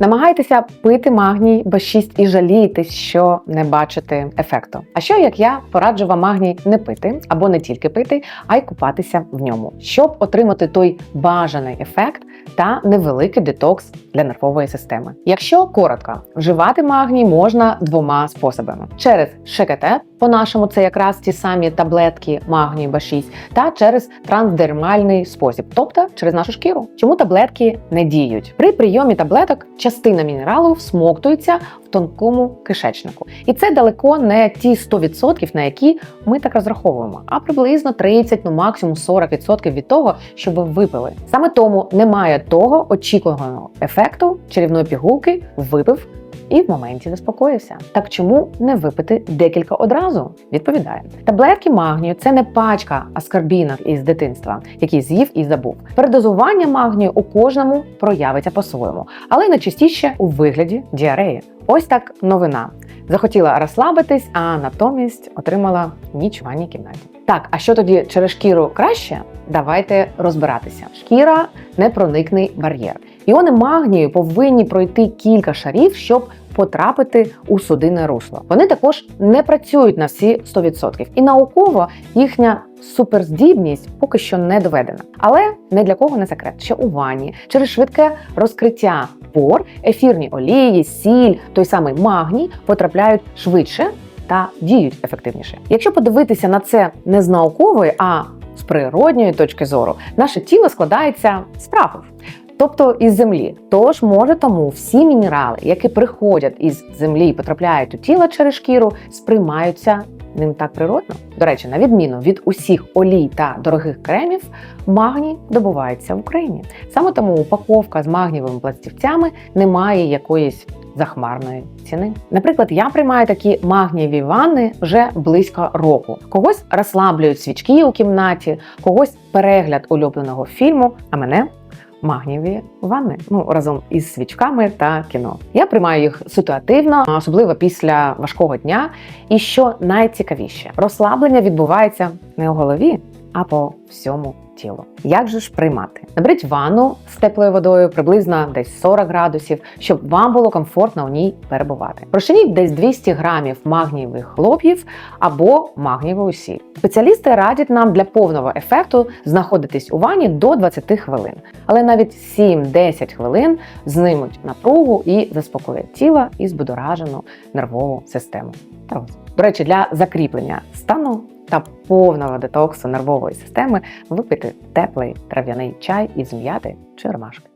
Намагайтеся пити магній Б6 і жалійтесь, що не бачите ефекту. А що як я пораджу вам магній не пити або не тільки пити, а й купатися в ньому, щоб отримати той бажаний ефект та невеликий детокс для нервової системи. Якщо коротко, вживати магній можна двома способами: через ШКТ, по-нашому це якраз ті самі таблетки магнію Б6, та через трансдермальний спосіб, тобто через нашу шкіру. Чому таблетки не діють? При прийомі таблеток частина мінералу всмоктується в тонкому кишечнику. І це далеко не ті 100%, на які ми так розраховуємо, а приблизно 30, ну максимум 40% від того, що ви випили. Саме тому немає того очікуваного ефекту чарівної пігулки випив. І в моменті заспокоївся. Так чому не випити декілька одразу? Відповідає: таблетки магнію це не пачка аскарбінок із дитинства, який з'їв і забув. Передозування магнію у кожному проявиться по-своєму, але найчастіше у вигляді діареї. Ось так новина. Захотіла розслабитись, а натомість отримала ніч в ванній кімнаті. Так, а що тоді через шкіру краще? Давайте розбиратися. Шкіра непроникний бар'єр. Іони магнію повинні пройти кілька шарів, щоб потрапити у судинне русло. Вони також не працюють на всі 100%. І науково їхня суперздібність поки що не доведена. Але не для кого не секрет, що у ванні через швидке розкриття пор, ефірні олії, сіль, той самий магній потрапляють швидше та діють ефективніше. Якщо подивитися на це не з наукової, а з природньої точки зору, наше тіло складається з праху. Тобто із землі. Тож, може, тому всі мінерали, які приходять із землі і потрапляють у тіло через шкіру, сприймаються ним так природно. До речі, на відміну від усіх олій та дорогих кремів, магній добувається в Україні. Саме тому упаковка з магнієвими пластівцями не має якоїсь захмарної ціни. Наприклад, я приймаю такі магнієві ванни вже близько року. Когось розслаблюють свічки у кімнаті, когось перегляд улюбленого фільму, а мене магнієві ванни, ну разом із свічками та кіно. Я приймаю їх ситуативно, особливо після важкого дня. І що найцікавіше, розслаблення відбувається не у голові, а по всьому тілу. Як же ж приймати? Наберіть ванну з теплою водою, приблизно десь 40 градусів, щоб вам було комфортно у ній перебувати. Розчиніть десь 200 грамів магнієвих хлоп'їв або магнієву сіль. Спеціалісти радять нам для повного ефекту знаходитись у ванні до 20 хвилин, але навіть 7-10 хвилин знимуть напругу і заспокоять тіло і збудоражену нервову систему. До речі, для закріплення стану та повного детоксу нервової системи випити теплий трав'яний чай із м'яти чи ромашки.